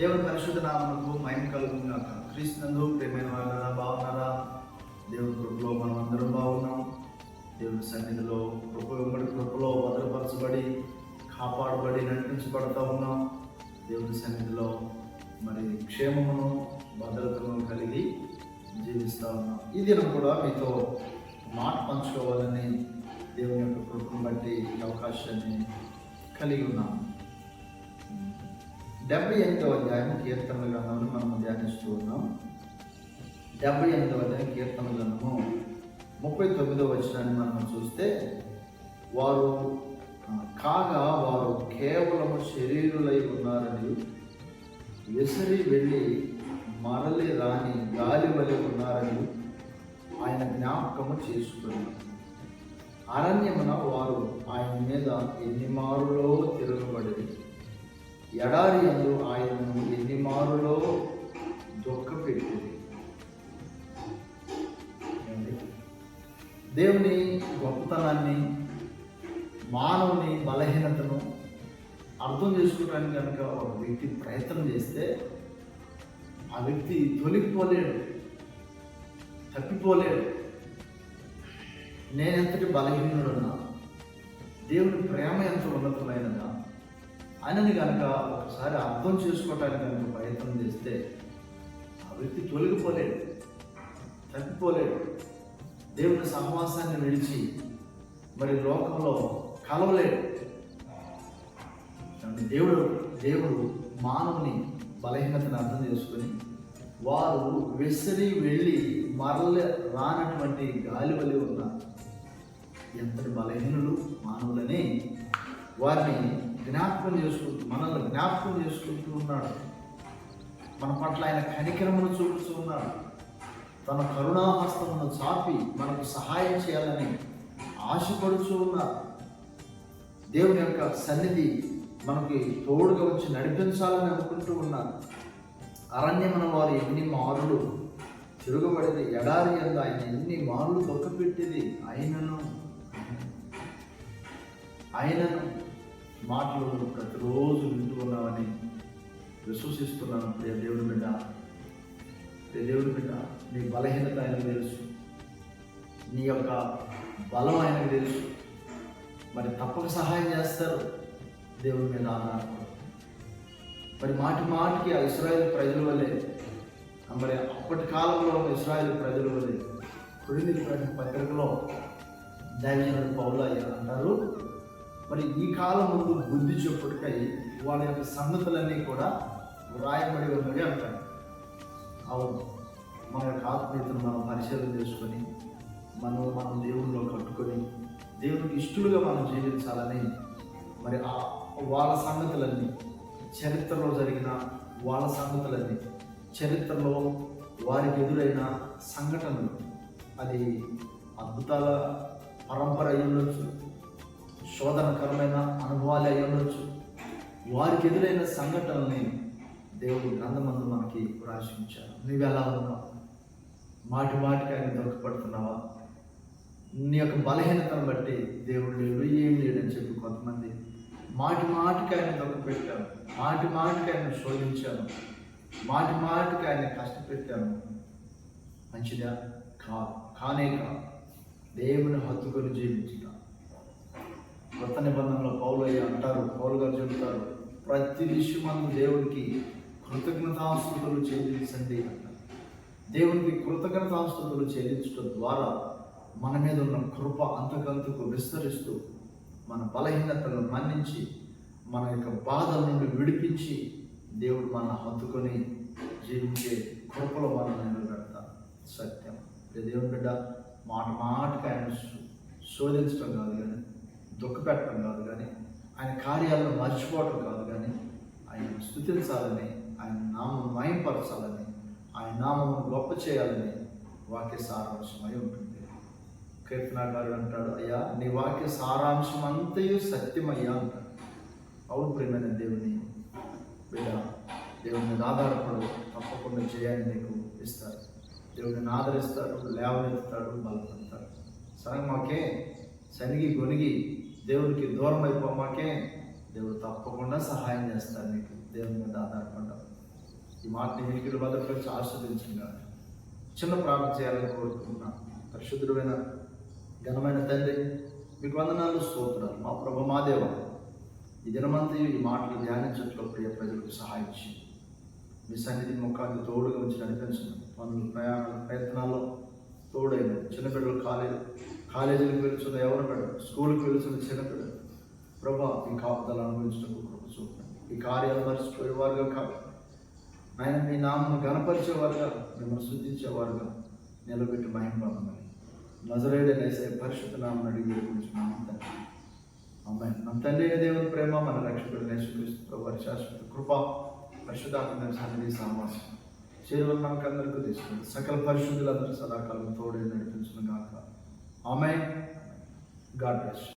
దేవుని పరిశుద్ధ నామకు మహిమ కలుగుగా గాక. క్రీస్తునందు ప్రేమైన వాళ్ళ బాగున్నారా? దేవుని కృపలో మనం అందరం బాగున్నాం. దేవుని సన్నిధిలో కృప వెంబడి కృపలో భద్రపరచబడి కాపాడబడి నడిపించబడతా ఉన్నాం. దేవుని సన్నిధిలో మరి క్షేమమును భద్రతను కలిగి జీవిస్తూ ఉన్నాం. ఈ దినం కూడా మీతో మాట పంచుకోవాలని దేవుని యొక్క కృపను బట్టి అవకాశాన్ని కలిగి ఉన్నాం. డెబ్బై ఎనిమిదవ అధ్యాయం కీర్తనల గ్రంథంలో మనం ధ్యానిస్తూ ఉన్నాం. డెబ్బై ఎనిమిదవ అధ్యాయం కీర్తన గ్రంథము ముప్పై తొమ్మిదవ వచనాన్ని మనం చూస్తే వారు కాగా వారు కేవలము శరీరులై ఉన్నారని విసిరి వెళ్ళి మరలి రాని గాలి వలె ఉన్నారని ఆయన జ్ఞాపకము చేసుకున్నారు. అరణ్యమున వారు ఆయన మీద ఎన్ని మారులో తిరగబడింది ఎడారి ఎందు ఆయనను ఎన్ని మారులో దుఃఖపెట్టింది పెట్టింది దేవుని గొప్పతనాన్ని మానవుని బలహీనతను అర్థం చేసుకోవడానికి కనుక ఒక వ్యక్తి ప్రయత్నం చేస్తే ఆ వ్యక్తి తొలగిపోలేడు తప్పిపోలేడు. నేనెంతటి బలహీనుడున్నా దేవుని ప్రేమ ఎంత ఉన్నతమైనదా? ఆయనని కనుక ఒకసారి అర్థం చేసుకోవటానికి కనుక ప్రయత్నం చేస్తే ఆ వ్యక్తి తొలగిపోలేడు తప్పిపోలేడు. దేవుని సహవాసాన్ని విడిచి మరి లోకంలో కలవలేడు. దేవుడు దేవుడు మానవుని బలహీనతను అర్థం చేసుకొని వారు విసిరి వెళ్ళి మరల రానటువంటి గాలి వలి ఉన్న ఎంతటి బలహీనులు మానవులని వారిని జ్ఞాపకం చేసుకుంటూ మనల్ని జ్ఞాపకం చేసుకుంటూ ఉన్నాడు. మన పట్ల ఆయన కనికరమును చూపుతూ ఉన్నాడు. తన కరుణాహస్తమును చాపి మనకు సహాయం చేయాలని ఆశపడుతూ ఉన్నారు దేవుని యొక్క సన్నిధి మనకి తోడుగా వచ్చి నడిపించాలని అనుకుంటూ ఉన్నారు అరణ్యమున వారు ఎన్ని మారులు తిరుగుబడేది ఎడారి అంద ఆయన ఎన్ని మారులు దొక్కపెట్టేది ఆయనను. ఆయనను. మాటలు ప్రతిరోజు వింటూ ఉన్నామని విశ్వసిస్తున్నాను ప్రియ దేవుడి బిడ్డ. ప్రియ దేవుడి బిడ్డ నీ బలహీనత ఆయనకు తెలుసు. నీ యొక్క బలం ఆయనకు తెలుసు. మరి తప్పక సహాయం చేస్తారు దేవుడి మీద ఆధారపడు. మరి మాటి మాటికి ఆ ఇస్రాయల్ ప్రజల వల్లే మరి అప్పటి కాలంలో ఉన్న ఇస్రాయల్ ప్రజల వల్లే కొరింది పత్రికలో దైవజనుడు పౌలయ్య అంటారు మరి ఈ కాలం ముందు బుద్ధి చెప్పుడుకై వాళ్ళ యొక్క సంగతులన్నీ కూడా వ్రాయబడి ఉన్నవి అంటారు అవును. మన యొక్క ఆత్మీయతను మనం పరిశీలన చేసుకొని మనం మనం దేవునిలో కట్టుకొని దేవునికి ఇష్టలుగా మనం జీవించాలని మరి ఆ వాళ్ళ సంగతులన్నీ చరిత్రలో జరిగిన వాళ్ళ సంగతులన్నీ చరిత్రలో వారికి ఎదురైన సంఘటనలు అది అద్భుతాల పరంపర అయ్యుండొచ్చు శోధనకరమైన అనుభవాలు అయి ఉండొచ్చు. వారికి ఎదురైన సంఘటనల్ని దేవుడు గ్రంథమందు మనకి రాసించారు నువ్వు ఎలా ఉన్నావు? మాటి మాటికి ఆయన దొరకపడుతున్నావా? నీ యొక్క బలహీనతను బట్టి దేవుడు లేడు ఏం లేడని చెప్పి కొంతమంది మాటి మాటికి ఆయన దొరకపెట్టాను మాటి మాటికి ఆయన శోధించాను మాటి మాటికి ఆయన కష్టపెట్టాను మంచిదా? కాదు. కానే కాదు. దేవుని హత్తుకొని జీవించుతాను కొత్త నిబంధనలో అయ్యి అంటారు పౌలు గారు చెబుతారు ప్రతి విషయమందు దేవునికి కృతజ్ఞతాస్తుతులు చెల్లించండి అంటారు దేవునికి కృతజ్ఞతాస్తుతులు చెల్లించడం ద్వారా మన మీద ఉన్న కృప అంతకంతకు విస్తరిస్తూ మన బలహీనతలను మన్నించి మన యొక్క బాధల నుండి విడిపించి దేవుడు మన హత్తుకొని జీవించే కృపలో మనం నిలబెడతాం. సత్యం. దేవుని బిడ్డ మాట మాటకి ఆయన శోధించడం కాదు కానీ దుఃఖపెట్టడం కాదు కానీ ఆయన కార్యాలను మర్చిపోవడం కాదు కానీ ఆయన స్థుతించాలని ఆయన నామం మయంపరచాలని ఆయన నామమును గొప్ప చేయాలని వాక్య సారాంశమై ఉంటుంది. కీర్తనాకారుడు అంటాడు అయ్యా నీ వాక్య సారాంశం అంతయు సత్యమయ్యా అంటాడు. అవును ప్రేమైన దేవుని బిడ్డ దేవుని మీద ఆధారపడు తప్పకుండా చేయాలని నీకు ఇస్తారు. దేవుడిని ఆదరిస్తాడు లేవనెత్తుతాడు బలపడతాడు సరే మాకే శనిగి గొనిగి దేవునికి దూరం అయిపోమాకే దేవుడు తప్పకుండా సహాయం చేస్తాడు నీకు. దేవుని మీద ఆధారపడ్డావు మాటని వెనుకలు భద్రపరిచి ఆస్వాదించగా చిన్న ప్రార్థన చేయాలని కోరుకుంటున్నా పరిశుద్ధుడమైన ఘనమైన తండ్రి మీకు వందనాలు స్తోత్రాలు. మా ప్రభు మా దేవ ఈ దినమంతా ఈ మాటలు ధ్యానించట్లో ప్రియ ప్రజలకు సహాయించి మీ సన్నిధి ముఖాన్ని తోడుగా ఉంచి నడిపించండి పనులు ప్రయాణాలు ప్రయత్నాల్లో తోడైన చిన్నపిల్లలు కాలేదు. కాలేజీలకు వెళ్తున్న ఎవరు మేడం? స్కూల్కి వెళ్తున్న చిన్నపిల్లలు ప్రభా మీ కాపుదలు అనుభవించడం కృప చూపండి ఈ కార్యాలు మర్చిపోయేవారుగా కాదు. ఆయన మీ నామను గణపరిచేవారుగా మిమ్మల్ని శుద్ధించేవారుగా నిలబెట్టి మహిమని నజరేడే నేసే పరిశుద్ధ నామను అడిగి వేడుకుంటున్నాను తండ్రి. అమ్మాయి మన తండ్రి దేవుని ప్రేమ మన రక్షకుడు నేసుక్రీస్తు వారి శాశ్వత కృప పరిశుద్ధాత్మ సన్నిధి సామాసం చేరువని మనకందరికీ తీసుకుంది సకల పరిశుద్ధులందరూ సదాకాలం తోడే నడిపించిన గాక. Amen. God bless.